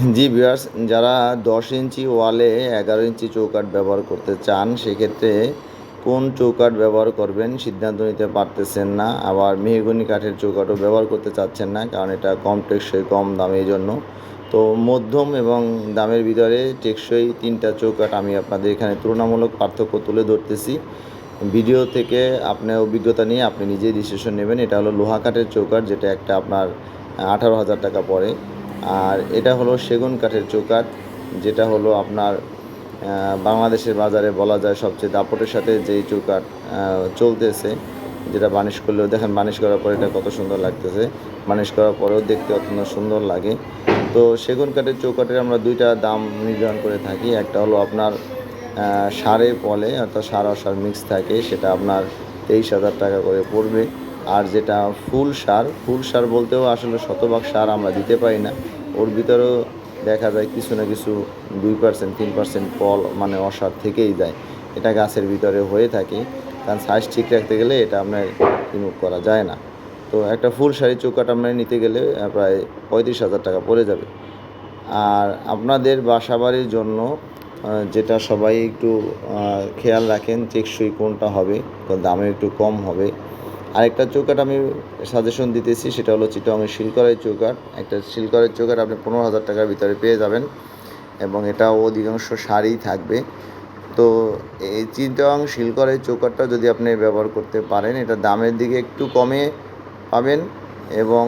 জি viewers, যারা দশ ইঞ্চি ওয়ালে এগারো ইঞ্চি চৌকাঠ ব্যবহার করতে চান, সেক্ষেত্রে কোন চৌকাঠ ব্যবহার করবেন সিদ্ধান্ত নিতে পারতেছেন না। আবার মেহগনি কাঠের চৌকাঠও ব্যবহার করতে চাচ্ছেন না, কারণ এটা কম টেকসই, কম দামে জন্য তো মধ্যম এবং দামের ভিতরে টেকসই তিনটা চৌকাঠ আমি আপনাদের এখানে তুলনামূলক পার্থক্য তুলে ধরতেছি। ভিডিও থেকে আপনার অভিজ্ঞতা নিয়ে আপনি নিজেই ডিসিশন নেবেন। এটা হলো লোহা কাঠের চৌকাঠ, যেটা একটা আপনার আঠারো হাজার টাকা পড়ে। আর এটা হলো সেগুন কাঠের চৌকাঠ, যেটা হলো আপনার বাংলাদেশের বাজারে বলা যায় সবচেয়ে দাপটের সাথে যেই চৌকাঠ চলতেছে, যেটা বানিশ করলেও, দেখেন বানিশ করার পরে এটা কত সুন্দর লাগতেছে। বানিশ করার পরেও দেখতে অত্যন্ত সুন্দর লাগে। তো সেগুন কাঠের চৌকাঠের আমরা দুইটা দাম নির্ধারণ করে থাকি। একটা হলো আপনার সারে পলে অর্থাৎ সার আর সার মিক্স থাকে, সেটা আপনার তেইশ হাজার টাকা করে পড়বে। আর যেটা ফুল সার ফুল সার বলতেও আসলে শতভাগ সার আমরা দিতে পারি না। ওর ভিতরেও দেখা যায় কিছু না কিছু দুই পার্সেন্ট, তিন পার্সেন্ট ফল মানে অসার থেকেই যায়। এটা গাছের ভিতরে হয়ে থাকে। কারণ সাইজ ঠিক রাখতে গেলে এটা আপনার রিমুভ করা যায় না। তো একটা ফুল শাড়ি চৌকাট আপনার নিতে গেলে প্রায় পঁয়ত্রিশ হাজার টাকা পড়ে যাবে। আর আপনাদের বাসাবাড়ির জন্য যেটা সবাই একটু খেয়াল রাখেন, টেকসই কোনটা হবে দামে একটু কম হবে। আরেকটা চৌকাট আমি সাজেশন দিতেছি, সেটা হলো চিটংয়ের শিলকরের চৌকাট একটা শিলকরের চৌকাট আপনি পনেরো হাজার টাকার ভিতরে পেয়ে যাবেন এবং এটা অধিকাংশ শাড়ি থাকবে। তো এই চিটং শিলকরের চৌকাটটা যদি আপনি ব্যবহার করতে পারেন, এটা দামের দিকে একটু কমে পাবেন এবং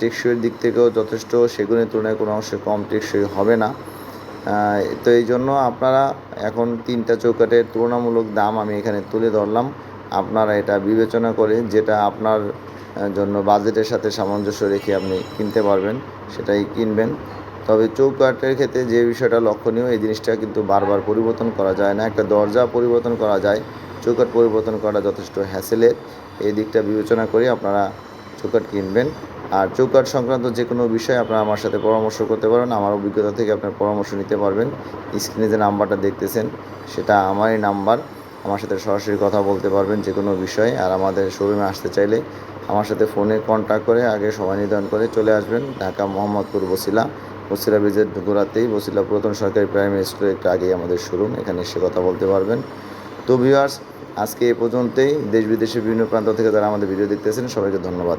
টেকসইয়ের দিক থেকেও যথেষ্ট, সেগুনের তুলনায় কোনো অংশে কম টেকসই হবে না। তো এই জন্য আপনারা এখন তিনটা চৌকাটের তুলনামূলক দাম আমি এখানে তুলে ধরলাম। আপনারা এটা বিবেচনা করে যেটা আপনার জন্য বাজেটের সাথে সামঞ্জস্য রেখে আপনি কিনতে পারবেন, সেটাই কিনবেন। তবে চৌকাটের ক্ষেত্রে যে বিষয়টা লক্ষণীয়, এই জিনিসটা কিন্তু বারবার পরিবর্তন করা যায় না। একটা দরজা পরিবর্তন করা যায় চৌকাট পরিবর্তন করা যথেষ্ট হ্যাসেলের এই দিকটা বিবেচনা করে আপনারা চৌকাট কিনবেন। আর চৌকাট সংক্রান্ত যে কোনো বিষয়ে আপনারা আমার সাথে পরামর্শ করতে পারেন, আমার অভিজ্ঞতা থেকে আপনার পরামর্শ নিতে পারবেন। স্ক্রিনে যে নাম্বারটা দেখতেছেন, সেটা আমারই নাম্বার। আমার সাথে সরাসরি কথা বলতে পারবেন যে কোনো বিষয়ে। আর আমাদের শোরুমে আসতে চাইলে আমার সাথে ফোনে কন্ট্যাক্ট করে, আগে সময় নির্ধারণ করে চলে আসবেন। ঢাকা মোহাম্মদপুর বসিলা বসিলা ব্রিজের গোড়াতেই বসিলা পুরাতন সরকারি প্রাইমারি স্কুলের একটু আগেই আমাদের শোরুম, এখানে এসে কথা বলতে পারবেন। তো ভিউয়ার্স আজকে এ পর্যন্তই। দেশ বিদেশের বিভিন্ন প্রান্ত থেকে যারা আমাদের ভিডিও দেখতেছেন, সবাইকে ধন্যবাদ।